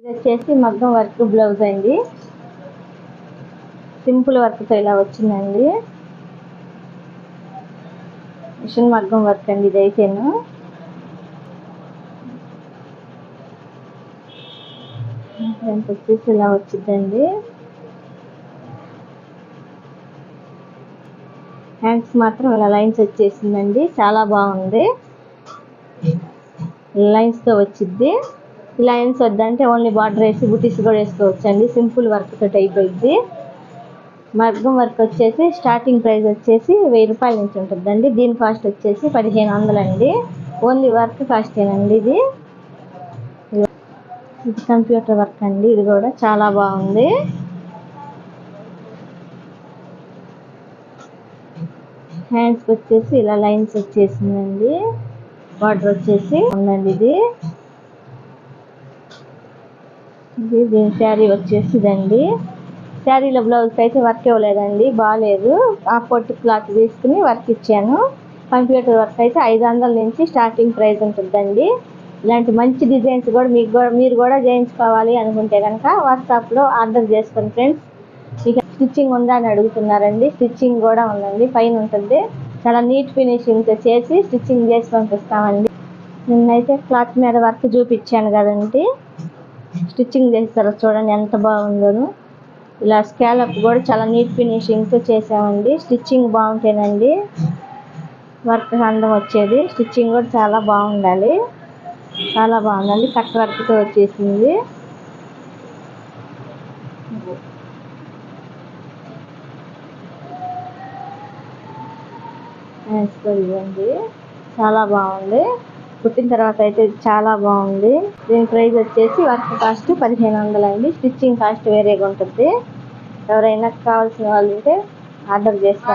ఇది వచ్చేసి మగ్గం వర్క్ బ్లౌజ్ అండి. సింపుల్ వర్క్తో ఇలా వచ్చిందండి. మిషన్ మగ్గం వర్క్ అండి ఇది అయితేను ఫ్రంట్ వచ్చేసి ఇలా వచ్చిందండి. హ్యాండ్స్ మాత్రం ఇలా లైన్స్ వచ్చేసిందండి. చాలా బాగుంది. లైన్స్తో వచ్చింది లైన్స్ వద్దంటే ఓన్లీ బార్డర్ వేసి బుటీస్ కూడా వేసుకోవచ్చు అండి సింపుల్ వర్క్ తోటి అయిపోయింది మగ్గం వర్క్ వచ్చేసి స్టార్టింగ్ ప్రైస్ వచ్చేసి వెయ్యి రూపాయల నుంచి ఉంటుందండి. దీని కాస్ట్ వచ్చేసి పదిహేను వందలు అండి ఓన్లీ వర్క్ కాస్టేనండి ఇది. ఇది కంప్యూటర్ వర్క్ అండి. ఇది కూడా చాలా బాగుంది. హ్యాండ్స్కి వచ్చేసి ఇలా లైన్స్ వచ్చేసిందండి. బార్డర్ వచ్చేసి ఉందండి ఇది. ఇది దీని శారీ వచ్చేసిందండి. శారీలో బ్లౌజ్ అయితే వర్క్ ఇవ్వలేదండి బాగాలేదు ఆ పొట్టు క్లాత్ తీసుకుని వర్క్ ఇచ్చాను. కంప్యూటర్ వర్క్ అయితే ఐదు వందల నుంచి స్టార్టింగ్ ప్రైస్ ఉంటుందండి. ఇలాంటి మంచి డిజైన్స్ కూడా మీకు కూడా మీరు కూడా చేయించుకోవాలి అనుకుంటే కనుక వాట్సాప్లో ఆర్డర్ చేసుకోండి ఫ్రెండ్స్ మీకు స్టిచ్చింగ్ ఉందా అని అడుగుతున్నారండి. స్టిచ్చింగ్ కూడా ఉందండి పైన ఉంటుంది. చాలా నీట్ ఫినిషింగ్తో చేసి స్టిచ్చింగ్ చేసి పంపిస్తామండి. నిన్నైతే క్లాత్ మీద వర్క్ చూపించాను కదండి. స్టిచ్చింగ్ చేస్తారు చూడండి ఎంత బాగుందో. ఇలా స్కాలప్ కూడా చాలా నీట్ ఫినిషింగ్తో చేసామండి. స్టిచ్చింగ్ బాగుంటేనండి వర్క్ అందం వచ్చేది. స్టిచ్చింగ్ కూడా చాలా బాగుండాలి. చాలా బాగుందండి. కట్ వర్క్తో వచ్చేసింది. ఇవ్వండి. చాలా బాగుంది. కుట్టిన తర్వాత అయితే చాలా బాగుంది. దీని ప్రైస్ వచ్చేసి వర్క్ కాస్ట్ పదిహేను వందలు అండి. స్టిచ్చింగ్ కాస్ట్ వేరేగా ఉంటుంది. ఎవరైనా కావాల్సిన వాళ్ళు ఉంటే ఆర్డర్ చేసుకోండి